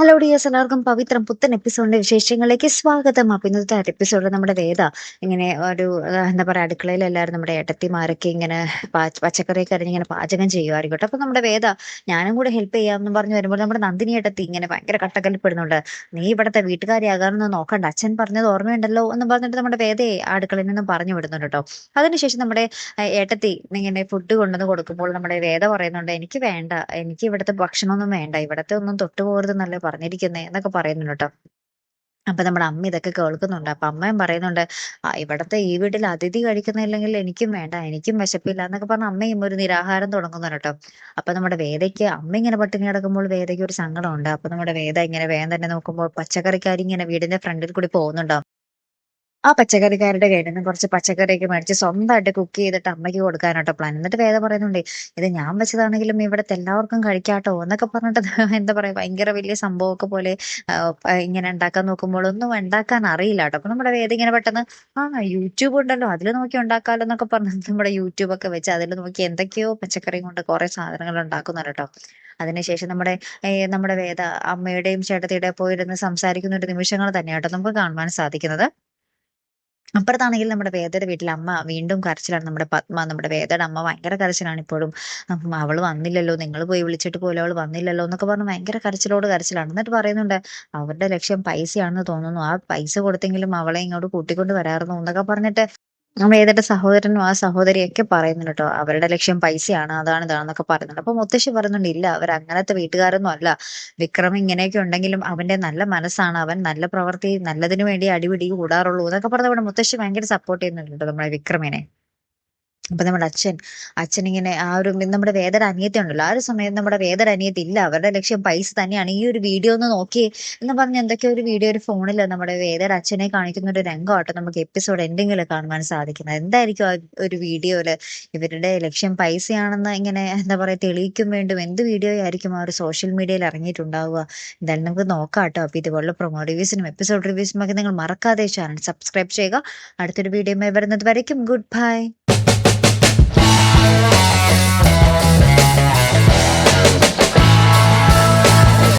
Hello dears എല്ലാവർക്കും പവിത്രം പുത്തൻ എപ്പിസോഡിന്റെ വിശേഷങ്ങളിലേക്ക് സ്വാഗതം. അപ്പൊ ഇന്നത്തെ എപ്പിസോഡിൽ നമ്മുടെ വേദ ഇങ്ങനെ ഒരു എന്താ പറയാ അടുക്കളയിൽ എല്ലാവരും നമ്മുടെ ഏട്ടത്തിമാരൊക്കെ ഇങ്ങനെ പച്ചക്കറി കരഞ്ഞ് ഇങ്ങനെ പാചകം ചെയ്യുമായിരിക്കട്ടെ അപ്പൊ നമ്മുടെ വേദ ഞാനും കൂടെ ഹെൽപ്പ് ചെയ്യാമെന്ന് പറഞ്ഞു വരുമ്പോൾ നമ്മുടെ നന്ദിനി ഏട്ടത്തി ഇങ്ങനെ ഭയങ്കര കട്ടക്കലിപ്പെടുന്നുണ്ട് നീ ഇവിടുത്തെ വീട്ടുകാരിയാകാമെന്ന് നോക്കണ്ട. അച്ഛൻ പറഞ്ഞത് ഓർമ്മയുണ്ടല്ലോ എന്ന് പറഞ്ഞിട്ട് നമ്മുടെ വേദയെ അടുക്കളയിൽ നിന്നും പറഞ്ഞു വിടുന്നുണ്ട് കേട്ടോ. അതിനുശേഷം നമ്മുടെ ഏട്ടത്തി ഇങ്ങനെ ഫുഡ് കൊണ്ടുവന്ന് കൊടുക്കുമ്പോൾ നമ്മുടെ വേദ പറയുന്നുണ്ട് എനിക്ക് വേണ്ട. എനിക്ക് ഇവിടുത്തെ ഭക്ഷണമൊന്നും വേണ്ട. ഇവിടത്തെ ഒന്നും തൊട്ടുപോകരുത് എന്നല്ലേ പറഞ്ഞിരിക്കുന്നേ എന്നൊക്കെ പറയുന്നുണ്ട് കേട്ടോ. അപ്പൊ നമ്മുടെ അമ്മ ഇതൊക്കെ കേൾക്കുന്നുണ്ട്. അപ്പൊ അമ്മയും പറയുന്നുണ്ട് ആ ഇവിടത്തെ ഈ വീട്ടിൽ അതിഥി കഴിക്കുന്നില്ലെങ്കിൽ എനിക്കും വേണ്ട എനിക്കും വിശപ്പില്ല എന്നൊക്കെ പറഞ്ഞ അമ്മയും ഒരു നിരാഹാരം തുടങ്ങുന്നുണ്ട് കേട്ടോ. അപ്പൊ നമ്മുടെ വേദയ്ക്ക് അമ്മ ഇങ്ങനെ പട്ടിണി കിടക്കുമ്പോൾ വേദയ്ക്ക് ഒരു സങ്കടമുണ്ട്. അപ്പൊ നമ്മുടെ വേദ ഇങ്ങനെ വേഗം തന്നെ നോക്കുമ്പോൾ പച്ചക്കറിക്കാരി ഇങ്ങനെ വീടിന്റെ ഫ്രണ്ടിൽ കൂടി പോകുന്നുണ്ടോ? ആ പച്ചക്കറിക്കാരുടെ കയ്യിൽ നിന്ന് കുറച്ച് പച്ചക്കറിയൊക്കെ മേടിച്ച് സ്വന്തമായിട്ട് കുക്ക് ചെയ്തിട്ട് അമ്മയ്ക്ക് കൊടുക്കാനാട്ടോ പ്ലാൻ എന്നിട്ട് വേദ പറയുന്നുണ്ട് ഇത് ഞാൻ വെച്ചതാണെങ്കിലും ഇവിടുത്തെ എല്ലാവർക്കും കഴിക്കാട്ടോ എന്നൊക്കെ പറഞ്ഞിട്ട് എന്താ പറയാ ഭയങ്കര വലിയ സംഭവമൊക്കെ പോലെ ഇങ്ങനെ ഉണ്ടാക്കാൻ നോക്കുമ്പോൾ ഒന്നും ഉണ്ടാക്കാൻ അറിയില്ല കേട്ടോ അപ്പൊ നമ്മുടെ വേദ ഇങ്ങനെ പെട്ടെന്ന് ആ യൂട്യൂബ് ഉണ്ടല്ലോ അതിൽ നോക്കി ഉണ്ടാക്കാലോ എന്നൊക്കെ പറഞ്ഞ് നമ്മുടെ യൂട്യൂബ് ഒക്കെ വെച്ച് അതിൽ നോക്കി എന്തൊക്കെയോ പച്ചക്കറി കൊണ്ട് കുറെ സാധനങ്ങൾ ഉണ്ടാക്കുന്നുണ്ട് കേട്ടോ. അതിനുശേഷം നമ്മുടെ നമ്മുടെ വേദ അമ്മയുടെയും ചേട്ടത്തിയുടെ പോയിരുന്ന് സംസാരിക്കുന്ന ഒരു നിമിഷങ്ങൾ തന്നെയാട്ടോ നമുക്ക് കാണുവാൻ സാധിക്കുന്നത്. അപ്പുറത്താണെങ്കിൽ നമ്മുടെ വേദയുടെ വീട്ടിൽ അമ്മ വീണ്ടും കരച്ചിലാണ്. നമ്മുടെ പത്മ നമ്മുടെ വേദയുടെ അമ്മ ഭയങ്കര കരച്ചിലാണ് ഇപ്പോഴും. അവൾ വന്നില്ലല്ലോ നിങ്ങൾ പോയി വിളിച്ചിട്ട് പോലും അവൾ വന്നില്ലല്ലോ എന്നൊക്കെ പറഞ്ഞ് ഭയങ്കര കരച്ചിലോട് കരച്ചിലാണ്. എന്നിട്ട് പറയുന്നുണ്ട് അവരുടെ ലക്ഷ്യം പൈസയാണെന്ന് തോന്നുന്നു. ആ പൈസ കൊടുത്തെങ്കിലും അവളെ ഇങ്ങോട്ട് കൂട്ടിക്കൊണ്ട് വരാറുന്നു എന്നൊക്കെ പറഞ്ഞിട്ട് ആ ഏതൊക്കെ സഹോദരനും ആ സഹോദരിയൊക്കെ പറയുന്നുണ്ട് കേട്ടോ അവരുടെ ലക്ഷ്യം പൈസയാണ് അതാണ് ഇതാണെന്നൊക്കെ പറയുന്നുണ്ട്. അപ്പൊ മുത്തശ്ശി പറയുന്നുണ്ട് ഇല്ല അവർ അങ്ങനത്തെ വീട്ടുകാരൊന്നും അല്ല. വിക്രം ഇങ്ങനെയൊക്കെ ഉണ്ടെങ്കിലും അവന്റെ നല്ല മനസ്സാണ്. അവൻ നല്ല പ്രവൃത്തി നല്ലതിനു വേണ്ടി അടിപിടി കൂടാറുള്ളൂ എന്നൊക്കെ പറഞ്ഞ നമ്മുടെ മുത്തശ്ശി ഭയങ്കര സപ്പോർട്ട് ചെയ്യുന്നുണ്ട് നമ്മുടെ വിക്രമിനെ. അപ്പൊ നമ്മുടെ അച്ഛൻ അച്ഛൻ ഇങ്ങനെ ആ ഒരു നമ്മുടെ വേദന അനിയത്തി ഉണ്ടല്ലോ. ആ ഒരു സമയത്ത് നമ്മുടെ വേദന അനിയത്തി ഇല്ല. അവരുടെ ലക്ഷ്യം പൈസ തന്നെയാണ്. ഈ ഒരു വീഡിയോ ഒന്ന് നോക്കി എന്ന് പറഞ്ഞ എന്തൊക്കെയോ ഒരു വീഡിയോ ഒരു ഫോണിൽ നമ്മുടെ വേദന അച്ഛനെ കാണിക്കുന്ന ഒരു രംഗമാട്ടോ നമുക്ക് എപ്പിസോഡ് എൻഡിങ്ങിൽ കാണുവാൻ സാധിക്കുന്നത്. എന്തായിരിക്കും ആ ഒരു വീഡിയോയിൽ ഇവരുടെ ലക്ഷ്യം പൈസയാണെന്ന് ഇങ്ങനെ എന്താ പറയാ തെളിയിക്കും വേണ്ടും എന്ത് വീഡിയോ ആയിരിക്കും ആ ഒരു സോഷ്യൽ മീഡിയയിൽ ഇറങ്ങിയിട്ടുണ്ടാവുക? എന്തായാലും നമുക്ക് നോക്കാട്ടോ. കേട്ടോ അപ്പൊ ഇതുപോലുള്ള പ്രൊമോ റിവ്യൂസിനും എപ്പിസോഡ് റിവ്യൂസിനും ഒക്കെ നിങ്ങൾ മറക്കാതെ ചാനൽ സബ്സ്ക്രൈബ് ചെയ്യുക. അടുത്തൊരു വീഡിയോ വരുന്നത് വരയ്ക്കും. Good bye